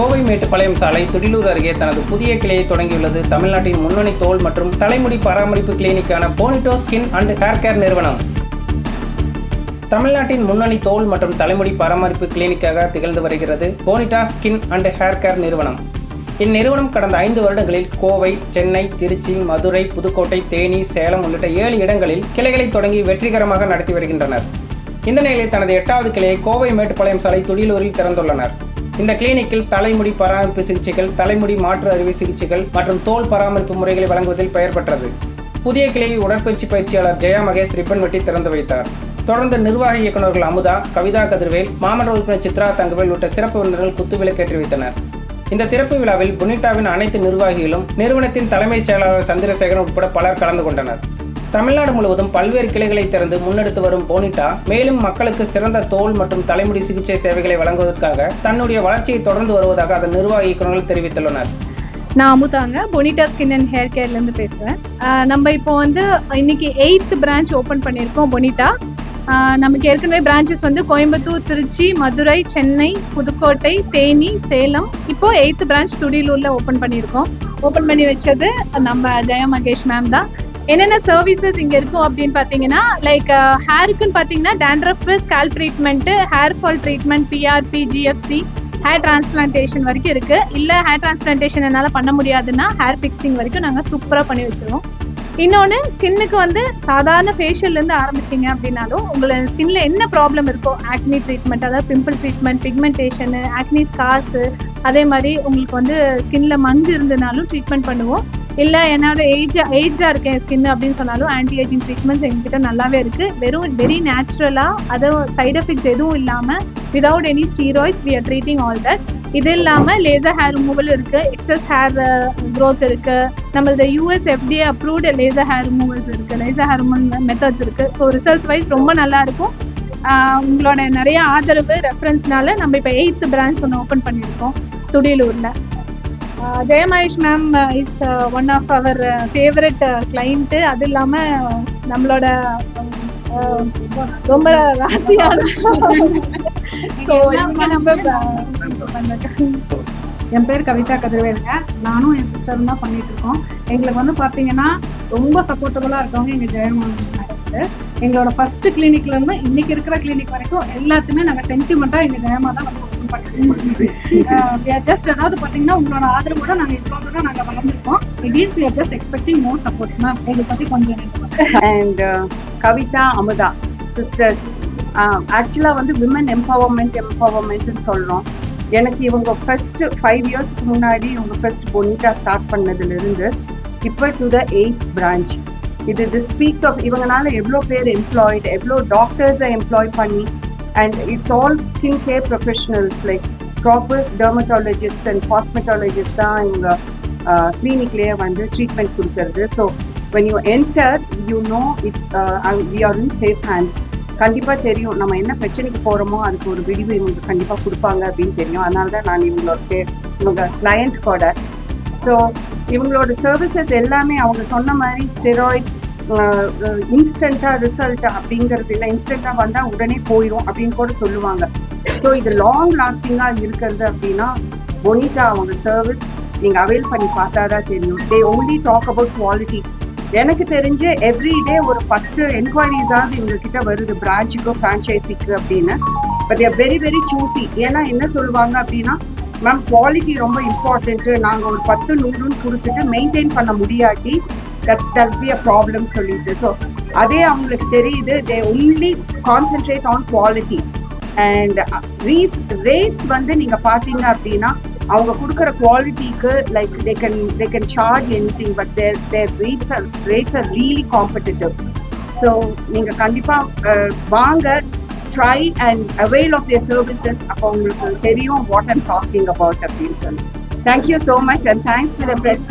கோவை மேட்டுப்பாளையம் சாலை துடிலூர் அருகே தனது புதிய கிளையை தொடங்கியுள்ளது. தமிழ்நாட்டின் முன்னணி தோல் மற்றும் தலைமுடி பராமரிப்பு கிளினிக்கான Bonito skin and hair care நிறுவனம். தமிழ்நாட்டின் முன்னணி தோல் மற்றும் தலைமுடி பராமரிப்பு கிளினிக்காக திகழ்ந்து வருகிறது Bonita skin and hair care நிறுவனம். இந்நிறுவனம் கடந்த ஐந்து வருடங்களில் கோவை சென்னை திருச்சி மதுரை புதுக்கோட்டை தேனி சேலம் உள்ளிட்ட ஏழு இடங்களில் கிளைகளை தொடங்கி வெற்றிகரமாக நடத்தி வருகின்றனர். இந்த நிலையில் தனது எட்டாவது கிளையை கோவை மேட்டுப்பாளையம் சாலை துடிலூரில் திறந்துள்ளனர். இந்த கிளினிக்கில் தலைமுடி பராமரிப்பு சிகிச்சைகள் தலைமுடி மாற்று அறுவை சிகிச்சைகள் மற்றும் தோல் பராமரிப்பு முறைகளை வழங்குவதில் பெயர் பெற்றது. புதிய கிளையை உடற்பயிற்சி பயிற்சியாளர் ஜெயா மகேஷ் ரிப்பன் வெட்டி திறந்து வைத்தார். தொடர்ந்து நிர்வாக இயக்குநர்கள் அமுதா கவிதா கதிர்வேல் மாமன்ற உறுப்பினர் சித்ரா தங்கவேல் உள்ளிட்ட சிறப்பு விருந்தினர்கள் குத்துவிளக்கேற்றி வைத்தனர். இந்த திறப்பு விழாவில் புனிட்டாவின் அனைத்து நிர்வாகிகளும் நிறுவனத்தின் தலைமைச் செயலாளர் சந்திரசேகரன் உட்பட பலர் கலந்து கொண்டனர். தமிழ்நாடு முழுவதும் பல்வேறு கிளைகளை திறந்து முன்னெடுத்து வரும் போனிட்டா மேலும் மக்களுக்கு சிறந்த தோல் மற்றும் தலைமுடி சிகிச்சை சேவைகளை வழங்குவதற்காக தன்னுடைய வளர்ச்சியை தொடர்ந்து வருவதாக அதன் நிர்வாக இயக்குநர்கள் தெரிவித்துள்ளனர். நான் அமுதாங்க பொனிட்டா ஸ்கின் அண்ட் ஹேர் கேர்லேருந்து பேசுகிறேன் நம்ம இப்போ வந்து இன்னைக்கு எயித்து பிரான்ச் ஓப்பன் பண்ணியிருக்கோம் பொனிட்டா. நமக்கு ஏற்கனவே பிரான்ச்சஸ் வந்து கோயம்புத்தூர் திருச்சி மதுரை சென்னை புதுக்கோட்டை தேனி சேலம். இப்போது எயித்து பிரான்ச் துடியலூரில் ஓப்பன் பண்ணியிருக்கோம். ஓப்பன் பண்ணி வச்சது நம்ம ஜெயா மகேஷ் மேம் தான். என்னென்ன சர்வீசஸ் இங்கே இருக்கும் அப்படின்னு பார்த்தீங்கன்னா லைக் uh, ஹேருக்குன்னு பார்த்தீங்கன்னா dandruff scalp treatment hair fall treatment PRP GFC hair transplantation வரைக்கும் இருக்கு. இல்ல ஹேர் டிரான்ஸ்பிளான்டேஷன் என்னால பண்ண முடியாதுன்னா ஹேர் ஃபிக்ஸிங் வரைக்கும் நாங்க சூப்பரா பண்ணி வச்சிருவோம். இன்னொன்று ஸ்கின்னுக்கு வந்து சாதாரண ஃபேஷியல்ல இருந்து ஆரம்பிச்சீங்க அப்படின்னாலும் உங்களை ஸ்கின்ல என்ன ப்ராப்ளம் இருக்கோ ஆக்னி ட்ரீட்மெண்ட் அதாவது pimple treatment pigmentation acne scars அதே மாதிரி உங்களுக்கு வந்து ஸ்கின்ல மங்கு இருந்தனாலும் ட்ரீட்மெண்ட் பண்ணுவோம். இல்லை என்னோட ஏஜ் ஏஜ்டாக இருக்கேன் ஸ்கின் அப்படின்னு சொன்னாலும் ஆன்டி ஏஜிங் ட்ரீட்மெண்ட்ஸ் எங்ககிட்ட நல்லாவே இருக்கு. வெறும் வெரி நேச்சுரலாக அது சைடு எஃபெக்ட்ஸ் எதுவும் இல்லாமல் without any steroids we are treating all that இது இல்லாமல் லேசர் ஹேர் ரிமூவல் இருக்கு எக்ஸஸ் ஹேர் க்ரோத் இருக்கு. நம்மளது US FDA approved laser hair removals இருக்கு லேசர் ஹேர் ரிமூவல் மெத்தட்ஸ் இருக்கு. ஸோ ரிசல்ட்ஸ் வைஸ் ரொம்ப நல்லா இருக்கும். உங்களோட நிறைய ஆதரவு ரெஃபரன்ஸ்னால நம்ம இப்போ எயித்து பிரான்ச் ஒன்று ஓப்பன் பண்ணியிருக்கோம் துடியலூரில். Jayamahesh ma'am is one of our favourite client அது இல்லாமல் நம்மளோட ரொம்ப ராசியான என் பேர் கவிதா கதிர்வேலுங்க. நானும் என் சிஸ்டரும் தான் பண்ணிட்டு இருக்கோம். எங்களுக்கு வந்து பார்த்தீங்கன்னா ரொம்ப சப்போர்ட்டபுளாக இருக்கவங்க எங்கள் ஜெயமோகன் மேடம் எங்களோட ஃபர்ஸ்ட் கிளினிக்ல இருந்து இன்னைக்கு இருக்கிற கிளினிக் வரைக்கும் எல்லாத்தையுமே நாங்கள் சென்டிமெண்ட்டாக எங்கள் ஜெயமா தான் வந்து open ஜஸ்ட் அதாவது பார்த்தீங்கன்னா உங்களோட ஆதரவோட நாங்கள் இவ்வளோ தூரம் நாங்கள் வளர்ந்துருக்கோம். It we are just expecting more support ma'am இதை பற்றி கொஞ்சம் and uh, Kavitha Amudha sisters uh, ஆக்சுவலாக வந்து விமன் எம்பவர்மெண்ட் எம்பவர்மெண்ட்னு சொல்கிறோம் எனக்கு இவங்க ஃபர்ஸ்ட் ஃபைவ் இயர்ஸ்க்கு முன்னாடி இவங்க ஃபர்ஸ்ட் பொனிட்டா ஸ்டார்ட் பண்ணதுலேருந்து இப்போ டு த எயிட் பிரான்ச் இது திஸ் ஸ்பீக்ஸ் ஆஃப் இவங்கனால எவ்வளோ பேர் எம்ப்ளாய்டு எவ்வளோ டாக்டர்ஸை எம்ப்ளாய் பண்ணி and it's all skincare professionals professionals like proper dermatologist and cosmetologist தான் இவங்க கிளினிக்லேயே வந்து ட்ரீட்மெண்ட் கொடுக்கறது. So when you enter you know it uh, are we are in safe hands. தெரியும் நம்ம என்ன பிரச்சனைக்கு போகிறோமோ அதுக்கு ஒரு விடிவு இவங்களுக்கு கண்டிப்பாக கொடுப்பாங்க அப்படின்னு தெரியும். அதனால தான் நான் இவங்களோட பே- இவங்க கிளையண்ட் கூட. ஸோ இவங்களோட சர்வீசஸ் எல்லாமே அவங்க சொன்ன மாதிரி ஸ்டெராய்ட் இன்ஸ்டண்டா ரிசல்ட் அப்படிங்கிறது இல்லை. இன்ஸ்டண்டா வந்தால் உடனே போயிடும் அப்படின்னு கூட சொல்லுவாங்க. ஸோ இது லாங் லாஸ்டிங்காக இருக்கிறது அப்படின்னா பொனிட்டா அவங்க சர்வீஸ் நீங்கள் அவைல் பண்ணி பார்த்தா தான் தெரியும். They only talk about quality எனக்கு தெரிஞ்சு எவ்ரி டே ஒரு பத்து என்கொயரிஸாவது எங்ககிட்ட வருது பிரான்ச்சுக்கோ ஃப்ரான்ச்சைசிக்கு அப்படின்னு. But there very very choosy ஏன்னா என்ன சொல்லுவாங்க அப்படின்னா மேம் குவாலிட்டி ரொம்ப இம்பார்ட்டன்ட்டு நாங்கள் ஒரு பத்து நூறுன்னு கொடுத்துட்டு மெயின்டைன் பண்ண முடியாட்டி தட் பி அ ப்ராப்ளம் சொல்லிட்டு ஸோ அதே அவங்களுக்கு தெரியுது they only concentrate on quality and raise rates வந்து நீங்கள் பார்த்தீங்க அப்படின்னா அவங்க கொடுக்குற குவாலிட்டிக்கு like they can they can charge anything but their their rates are rates are really competitive so நீங்கள் கண்டிப்பாக வாங்க try and avail of their services அப்போ உங்களுக்கு தெரியும் வாட் ஐம் டாக்கிங் அபவுட் அப்படின்னு சொல்லி. Thank you so much and thanks to the press